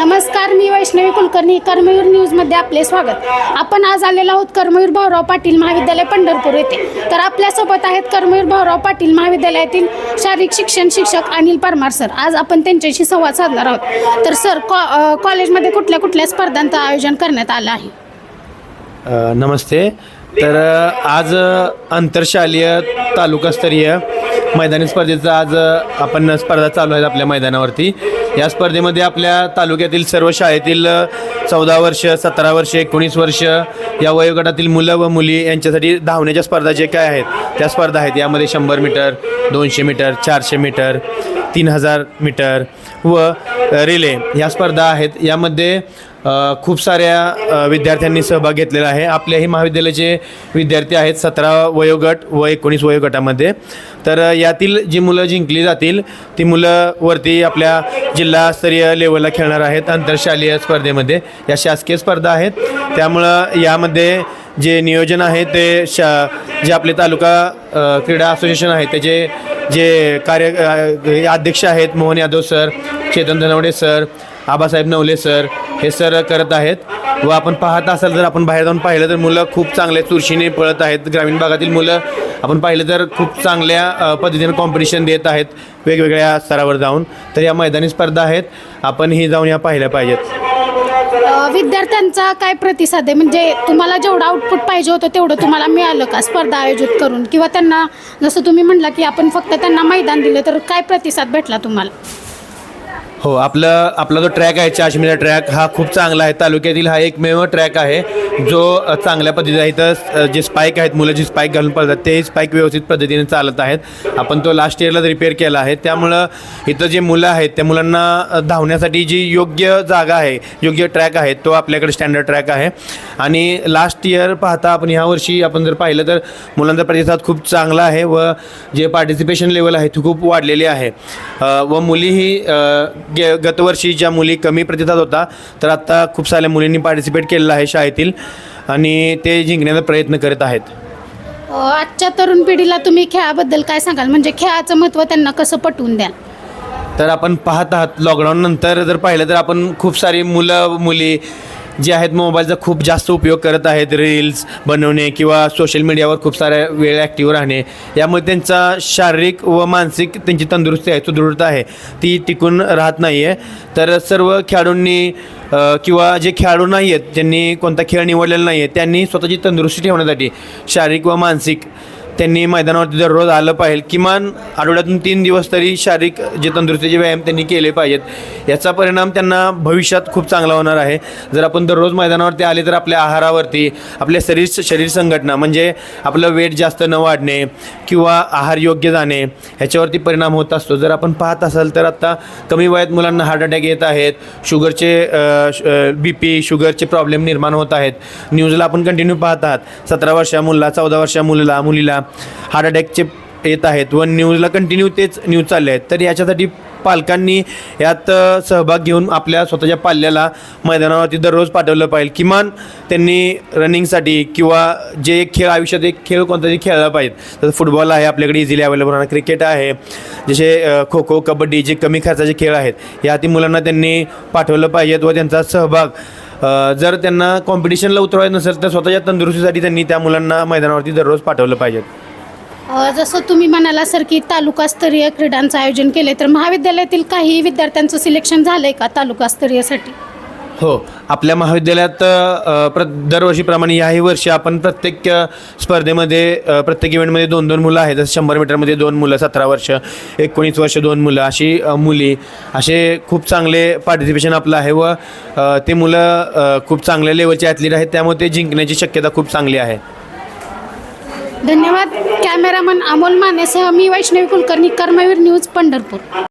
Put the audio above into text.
नमस्कार मी वैष्णवी कुलकर्णी कर्मवीर न्यूजमध्ये आपले स्वागत. आपण आज आलेलो आहोत कर्मवीर भाऊराव पाटील महाविद्यालय पंढरपूर येथे. तर आपल्यासोबत आहेत कर्मवीर भाऊराव पाटील महाविद्यालयातील शारीरिक शिक्षण शिक्षक अनिल परमार सर. आज आपण त्यांच्याशी संवाद साधणार आहोत. तर सर कॉ कॉलेजमध्ये कुठल्या कुठल्या स्पर्धांचं आयोजन करण्यात आलं आहे? नमस्ते. तर आज आंतरशालीय तालुकास्तरीय मैदानी स्पर्धेचा आज आपण स्पर्धा चालू आहेत आपल्या मैदानावरती. या स्पर्धेमध्ये आपल्या तालुक्यातील सर्व शाळेतील चौदा वर्ष सतरा वर्ष एकोणीस वर्ष या वयोगटातील मुलं व मुली यांच्यासाठी धावण्याच्या स्पर्धा जे काय आहेत त्या स्पर्धा आहेत. यामध्ये शंभर मीटर दोनशे मीटर चारशे मीटर तीन हजार मीटर व रिले ह्या स्पर्धा आहेत. यामध्ये खूप साऱ्या विद्यार्थ्यांनी सहभाग घेतलेला आहे. आपल्याही महाविद्यालयाचे विद्यार्थी आहेत सतरा वयोगट व एकोणीस वयोगटामध्ये. तर यातील जी मुलं जिंकली जातील ती मुलं वरती आपल्या जिल्हास्तरीय लेवलला खेळणार आहेत आंतरशालीय स्पर्धेमध्ये. या शासकीय स्पर्धा आहेत. त्यामुळं यामध्ये जे नियोजन आहे ते शा जे आपले तालुका क्रीडा असोसिएशन आहे त्याचे जे कार्य अध्यक्ष आहेत Mohan Yadav sir Chetan Dhanwade sir Abasaheb Navale sir हे सर करत आहेत. व आपण पाहत असाल जर आपण बाहेर जाऊन पाहिलं तर मुलं खूप चांगल्या चुरशीने पळत आहेत. ग्रामीण भागातील मुलं आपण पाहिलं तर खूप चांगल्या पद्धतीने कॉम्पिटिशन देत आहेत वेगवेगळ्या स्तरावर जाऊन. तर या मैदानी स्पर्धा आहेत. आपण ही जाऊन या पाहिल्या पाहिजेत. विद्यार्थ्यांचा काय प्रतिसाद आहे? म्हणजे तुम्हाला जेवढं आउटपुट पाहिजे होतं तेवढं तुम्हाला मिळालं का स्पर्धा आयोजित करून? किंवा त्यांना जसं तुम्ही म्हणला की आपण फक्त त्यांना मैदान दिलं तर काय प्रतिसाद भेटला तुम्हाला? हो आपलं आपला जो ट्रॅक आहे चाशमीचा ट्रॅक हा खूप चांगला आहे. तालुक्यातील हा एकमेव ट्रॅक आहे जो चांगल्या पद्धतीचा इथं जे स्पाईक आहेत मुलं जी स्पाईक घालून पळतात ते स्पाईक व्यवस्थित पद्धतीने चालत आहेत. आपण तो लास्ट इयरला रिपेअर केला आहे. त्यामुळं इथं जे मुलं आहेत त्या मुलांना धावण्यासाठी जी योग्य जागा आहे योग्य ट्रॅक आहे तो आपल्याकडे स्टँडर्ड ट्रॅक आहे. आणि लास्ट इयर पाहता आपण ह्या वर्षी आपण जर पाहिलं तर मुलांचा प्रतिसाद खूप चांगला आहे व जे पार्टिसिपेशन लेवल आहे ती खूप वाढलेली आहे. व मुलीही गे गतवर्षी ज्या मुली कमी प्रतिसाद होता तर आत्ता खूप साऱ्या मुलींनी पार्टिसिपेट केलेलं आहे शाळेतील आणि ते जिंकण्याचा प्रयत्न करत आहेत. अ, आजच्या तरुण पिढीला तुम्ही खेळाबद्दल काय सांगाल? म्हणजे खेळाचं महत्त्व त्यांना कसं पटवून द्याल? तर आपण पाहत आहात लॉकडाऊन नंतर जर पाहिलं तर आपण खूप सारी मुलं मुली जे आहेत मोबाईलचा खूप जास्त उपयोग करत आहेत रील्स बनवणे किंवा सोशल मीडियावर खूप साऱ्या वेळ ॲक्टिव्ह राहणे यामुळे त्यांचा शारीरिक व मानसिक त्यांची तंदुरुस्ती आहे सुदृढता आहे. ती टिकून राहत नाही आहे तर सर्व खेळाडूंनी किंवा जे खेळाडू नाही आहेत ज्यांनी कोणता खेळ निवडलेला नाही आहे त्यांनी स्वतःची तंदुरुस्ती ठेवण्यासाठी शारीरिक व मानसिक त्यांनी मैदानावरती दररोज आलं पाहिजे किमान आठवड्यातून तीन दिवस तरी शारीरिक जे तंदुरुस्तीचे व्यायाम त्यांनी केले पाहिजेत. याचा परिणाम त्यांना भविष्यात खूप चांगला होणार आहे. जर आपण दररोज मैदानावरती आले तर आपल्या आहारावरती आपल्या शरीर शरीर संघटना म्हणजे आपलं वेट जास्त न वाढणे किंवा आहार योग्य जाणे ह्याच्यावरती परिणाम होत असतो. जर आपण पाहत असाल तर आत्ता कमी वयात मुलांना हार्ट अटॅक येत आहेत शुगरचे बी पी शुगरचे प्रॉब्लेम निर्माण होत आहेत. न्यूजला आपण कंटिन्यू पाहतात. सतरा वर्षा मुलाला चौदा वर्षा मुलीला मुलीला हार्ट अटॅकचे येत आहेत व न्यूजला कंटिन्यू तेच न्यूज चालले आहेत. तर याच्यासाठी पालकांनी यात सहभाग घेऊन आपल्या स्वतःच्या पाल्याला मैदानावरती दररोज पाठवलं पाहिजे. किमान त्यांनी रनिंगसाठी किंवा जे खेळ आयुष्यात एक खेळ कोणता तरी खेळला पाहिजे. जसं फुटबॉल आहे आपल्याकडे इझिली अवेलेबल होणार क्रिकेट आहे जसे खो खो कबड्डी जे कमी खर्चाचे खेळ आहेत याती मुलांना त्यांनी पाठवलं पाहिजेत व त्यांचा सहभाग जर त्यांना कॉम्पिटिशनला उतरवायचं नसेल तर स्वतःच्या तंदुरुस्तीसाठी त्यांनी त्या मुलांना मैदानावरती दररोज पाठवलं पाहिजेत जसं तुम्ही म्हणाला सर की तालुकास्तरीय क्रीडांचं आयोजन केले तर महाविद्यालयातील काही विद्यार्थ्यांचं सिलेक्शन झालं आहे का तालुकास्तरीयसाठी? हो आपल्या महाविद्यालयात प्र दरवर्षीप्रमाणे याही वर्षी आपण प्रत्येक स्पर्धेमध्ये प्रत्येक इव्हेंटमध्ये दोन दोन मुलं आहेत. जसं शंभर मीटरमध्ये दोन मुलं सतरा वर्ष एकोणीस वर्ष दोन मुलं अशी मुली. असे खूप चांगले पार्टिसिपेशन आपलं आहे व ते मुलं खूप चांगल्या लेवलचे ॲथलीट आहेत. त्यामुळे ते जिंकण्याची शक्यता खूप चांगली आहे. धन्यवाद. कॅमेरामन अमोल मानेसह मी वैष्णवी कुलकर्णी कर्मवीर न्यूज पंढरपूर.